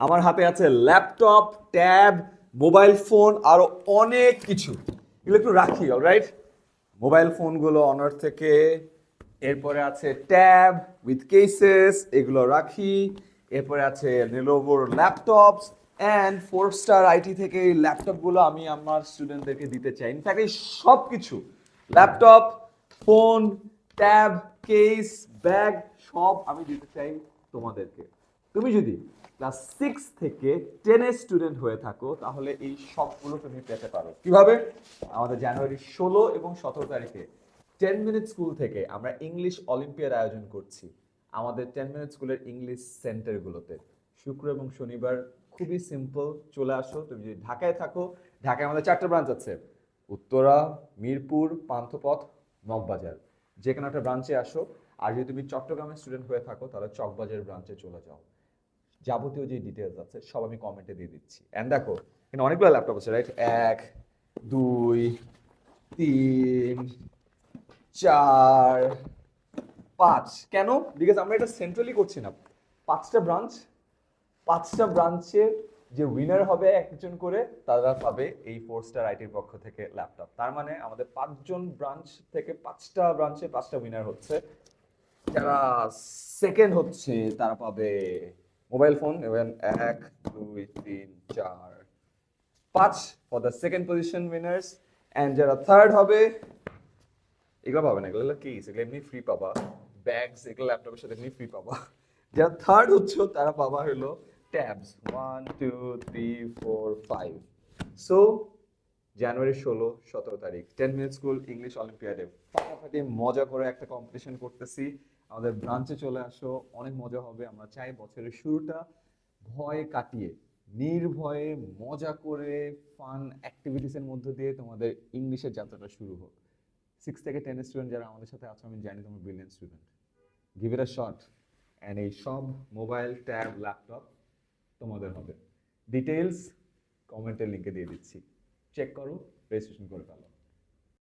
আমার হাতে আছে ল্যাপটপ, ট্যাব, মোবাইল ফোন, আরও অনেক কিছু। এগুলো একটু রাখি অলরাইট মোবাইল ফোনগুলো অনার থেকে, এরপরে আছে ট্যাব উইথ কেসেস এগুলো রাখি। এরপরে আছে নেলোভোর laptops and four star IT থেকে এই ল্যাপটপগুলো আমি আমার স্টুডেন্টদেরকে দিতে চাই। ইনফ্যাক্ট এই সব কিছু laptop phone tab case bag সব আমি দিতে চাই তোমাদেরকে। তুমি যদি ক্লাস সিক্স থেকে টেনের স্টুডেন্ট হয়ে থাকো, তাহলে এই সবগুলো তুমি পেতে পারো। কীভাবে? আমাদের জানুয়ারি ষোলো এবং সতেরো তারিখে টেন মিনিট স্কুল থেকে আমরা ইংলিশ অলিম্পিয়াড আয়োজন করছি। আমাদের টেন মিনিট স্কুলের ইংলিশ সেন্টারগুলোতে শুক্র এবং শনিবার খুবই সিম্পল চলে আসো। তুমি যদি ঢাকায় থাকো, ঢাকায় আমাদের চারটে ব্রাঞ্চ আছে। উত্তরা, মিরপুর, পান্থপথ নববাজার যে কোনো একটা ব্রাঞ্চে আসো। আর যদি তুমি চট্টগ্রামের স্টুডেন্ট হয়ে থাকো, তাহলে চকবাজার ব্রাঞ্চে চলে যাও। যাবতীয় যে ডিটেলস আছে, সব আমি কমেন্টে দিয়ে দিচ্ছি। এন্ড দেখো, এখানে অনেকগুলো ল্যাপটপ আছে রাইট এক, দুই, তিন, চার, পাঁচ। কেন? বিকজ আমরা এটা সেন্ট্রালি করছি না। পাঁচটা ব্রাঞ্চ পাঁচটা ব্রাঞ্চের যে উইনার হবে একজন করে, তারা পাবে এই ফোর স্টার আইটির পক্ষ থেকে ল্যাপটপ তার মানে আমাদের পাঁচজন ব্রাঞ্চ থেকে পাঁচটা ব্রাঞ্চে পাঁচটা উইনার হচ্ছে। যারা সেকেন্ড হচ্ছে, তারা পাবে মোবাইল ফোন এবং এক, দুই, তিন, চার, পাঁচ for the second position winners and যারা থার্ড হবে, এগুলো পাবে না, এগুলো কি এগুলো এমনি ফ্রি পাবা। ব্যাগস এগুলো ল্যাপটপের সাথে এমনি ফ্রি পাবা। যারা থার্ড হচ্ছে, তারা পাবা হলো tabs one two three four five so জানুয়ারি ষোলো, সতেরো তারিখ। টেন মিনিট স্কুল ইংলিশ অলিম্পিয়াডে ফাটাফাটি মজা করে একটা কম্পিটিশন করতেছি। আমাদের ব্রাঞ্চে চলে আসো, অনেক মজা হবে। আমরা চাই বছরের শুরুটা ভয় কাটিয়ে, নির্ভয়ে, মজা করে ফান অ্যাক্টিভিটিসের মধ্য দিয়ে তোমাদের ইংলিশের যাত্রাটা শুরু হোক। সিক্স থেকে টেন স্টুডেন্ট যারা আমাদের সাথে আছো, আমি জানি তোমার brilliant student give a shot and এই সব মোবাইল ট্যাব ল্যাপটপ তোমাদের হবে। ডিটেলস কমেন্টের লিঙ্কে দিয়ে দিচ্ছি। চেক করো রেজিস্ট্রেশন করে ফেলো।